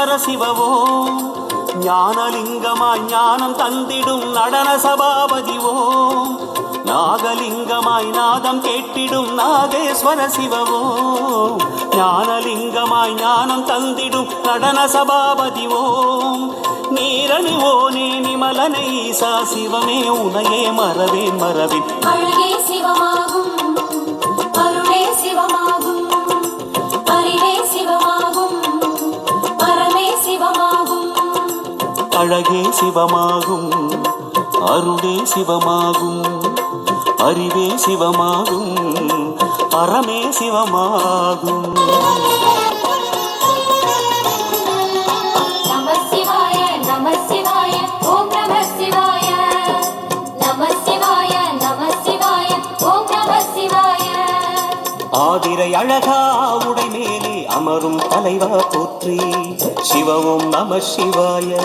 பரசிவவோ? ஞானலிங்கமாய் ஞானம் தந்திடும் நடன சபாபதிவோ? நாகலிங்கமாய் நாதம் கேட்டிடும் நாகேஸ்வர சிவவோ? ஞானலிங்கமாய் ஞானம் தந்திடும் நடன சபாபதிவோ? நீரணிவோனே நிமலனை ஈசா சிவமே உனையே மறவே மறவின். அழகே சிவமாகும் அழகே சிவமாகும் அருளே சிவமாகும் அறிவே சிவமாகும் அறமே சிவமாகும். ஆதிரை அழகா அமரும் தலைவா போற்றி. சிவவும் நம சிவாய.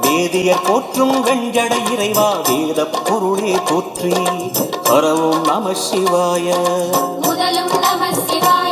வேதியர் போற்றும் வெஞ்சடை இறைவா வேத பொருளே போற்றி. பரவும் நம சிவாய. முதலும் நம சிவாய.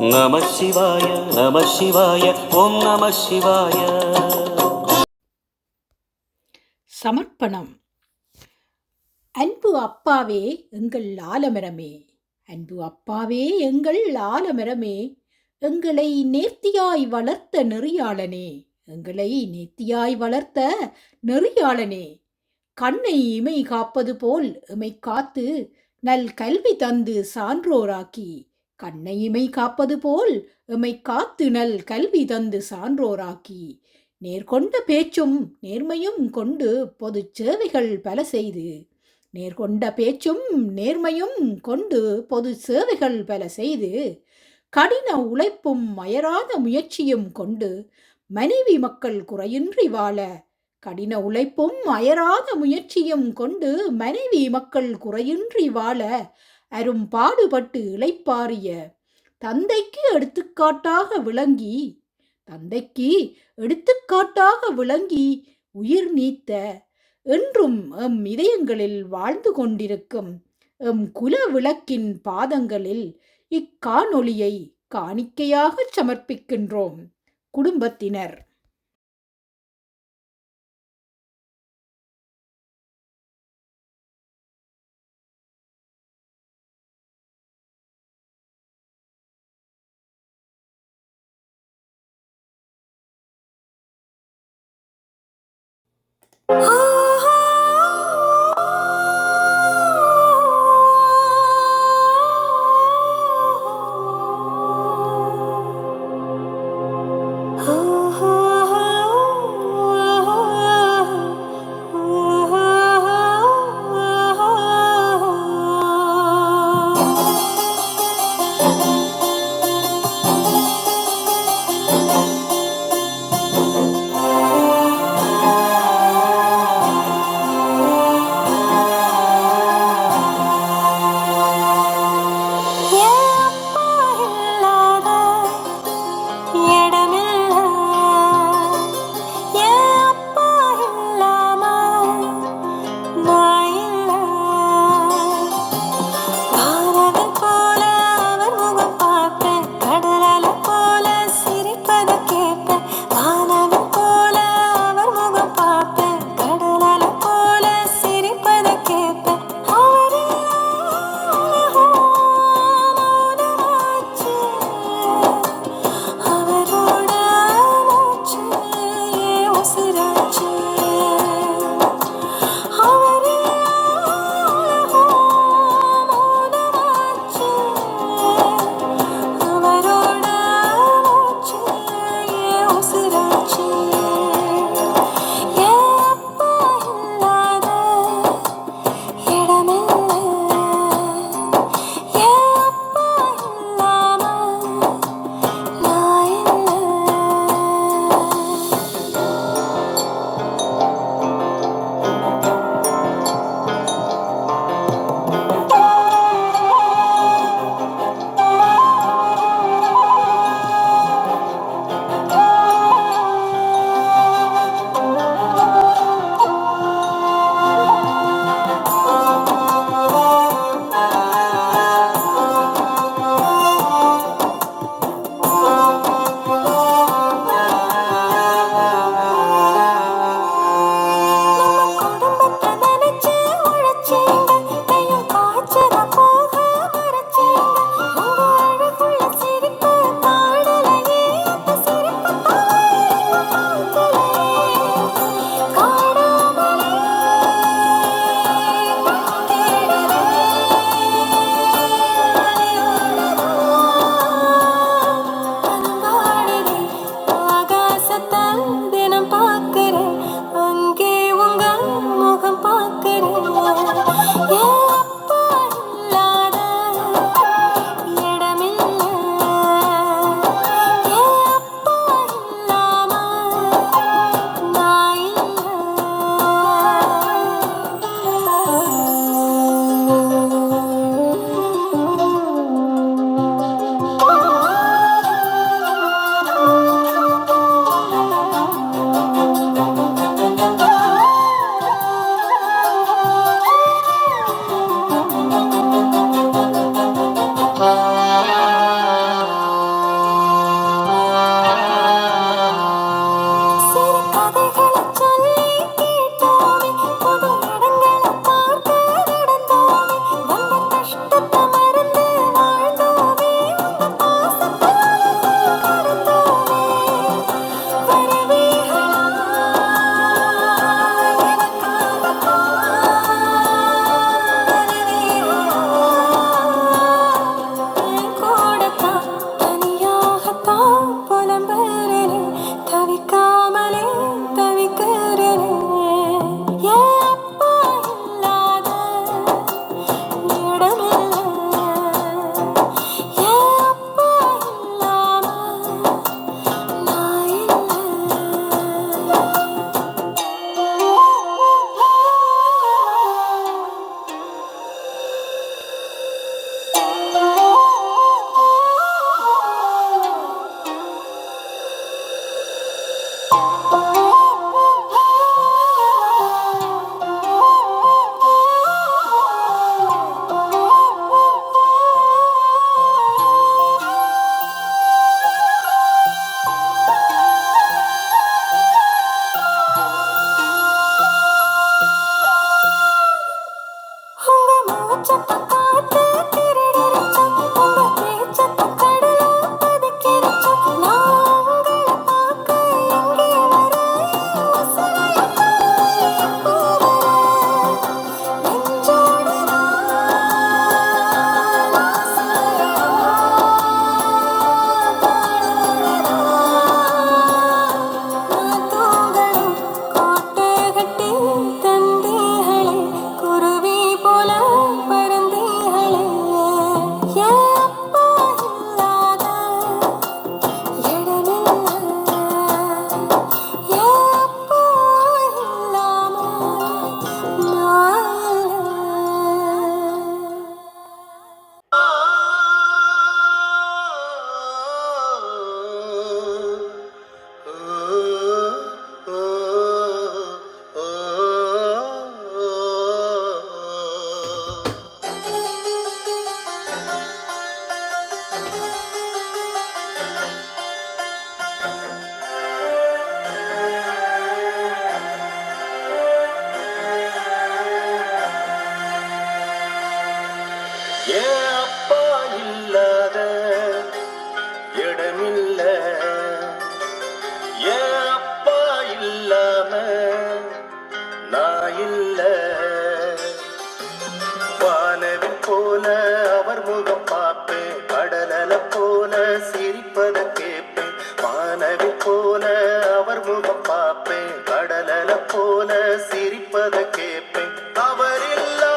நம சிவாய நம சிவாய ஓம் நம சிவாய. சமர்ப்பணம். அன்பு அப்பாவே எங்கள் லாலமரமே அன்பு அப்பாவே எங்கள் லாலமரமே எங்களை நேர்த்தியாய் வளர்த்த நெறியாளனே எங்களை நேர்த்தியாய் வளர்த்த நெறியாளனே. கண்ணை இமை காப்பது போல் இமை காத்து நல் கல்வி தந்து சான்றோராக்கி கண்ணை இமை காப்பது போல் இமை காத்து நல் கல்வி தந்து சான்றோராக்கி. நேர்கொண்ட பேச்சும் நேர்மையும் கொண்டு பொது சேவைகள் பல செய்து. நேர்கொண்ட பேச்சும் நேர்மையும் கொண்டு பொது சேவைகள் பல செய்து. கடின உழைப்பும் அயராத முயற்சியும் கொண்டு மனைவி மக்கள் குறையின்றி வாழ. கடின உழைப்பும் அயராத முயற்சியும் கொண்டு மனைவி மக்கள் குறையின்றி வாழ. அரும் பாடுபட்டு இளைப்பாறிய தந்தைக்கு எடுத்துக்காட்டாக விளங்கி தந்தைக்கு எடுத்துக்காட்டாக விளங்கி உயிர் நீத்த என்றும் எம் இதயங்களில் வாழ்ந்து கொண்டிருக்கும் எம் குல விளக்கின் பாதங்களில் இக்காணொளியை காணிக்கையாகச் சமர்ப்பிக்கின்றோம். குடும்பத்தினர் Oh. அவர் முகம் பார்ப்பேன். கடலல போல சிரிப்பத கேட்பேன். அவர் இல்லா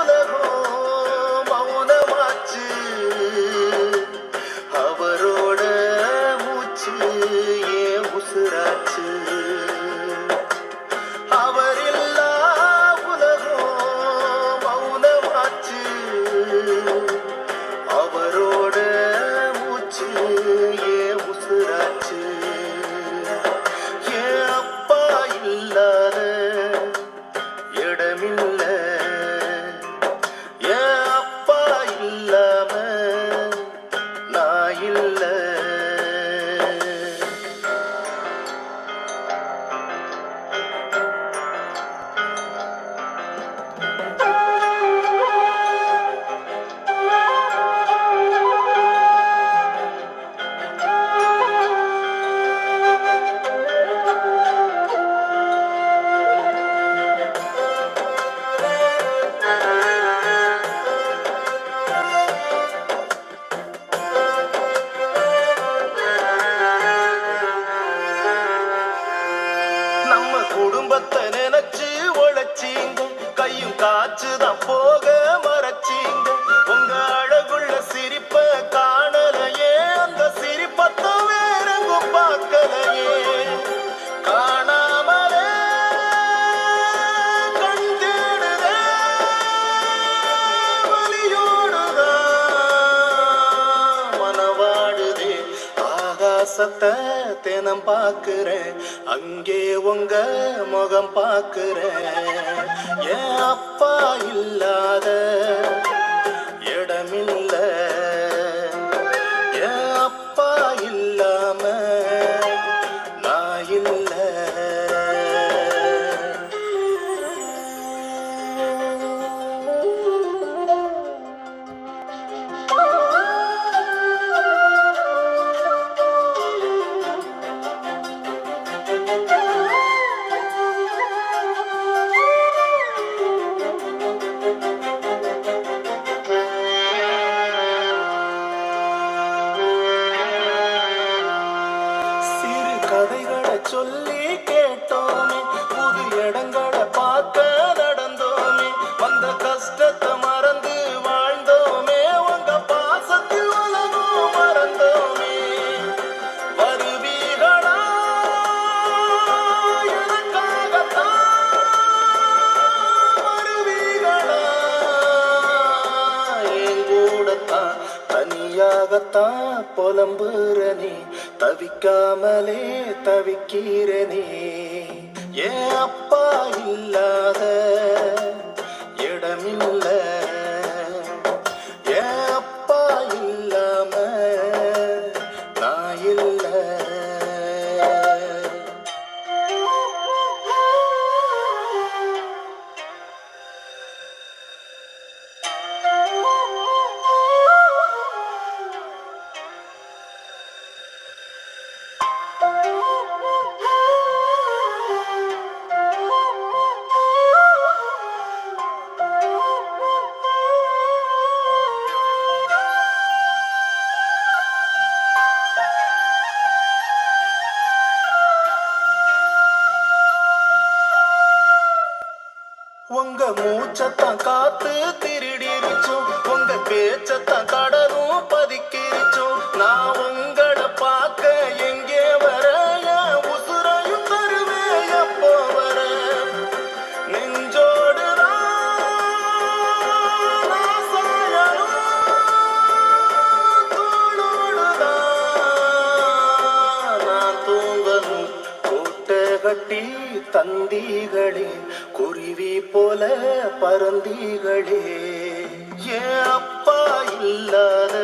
உலகம் மௌனமாச்சு. அவரோட மூச்சு ஏன் உசுராச்சு? அவர் இல்லா உலகம் மௌனமாச்சு. உசுராச்சு? எண்ணம் பார்க்கிறேன் அங்கே உங்க முகம் பார்க்கிறேன் என் அப்பா இல்லாத இடமில்லை. காரணத்தான் புலம்புறனே தவிக்காமலே தவிக்கிறனே ஏ அப்பா இல்லாத இடமில்ல. ஏ அப்பா இல்லாம நான் இல்லை. மூச்சத்தான் காத்து திருடிருச்சோம். உங்க பேச்சத்தான் கடலும் பதுக்கிருச்சோம். நான் உங்களை பார்க்க எங்கே வர உசுரையும் தருவேன் எப்போ வர? நெஞ்சோடு நான் நான் தூங்கணும் கூட்ட கட்டி தந்தீகளே. குருவி போல பரந்தீகளே ஏ அப்பா இல்லாத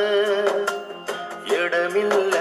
இடமில்லை?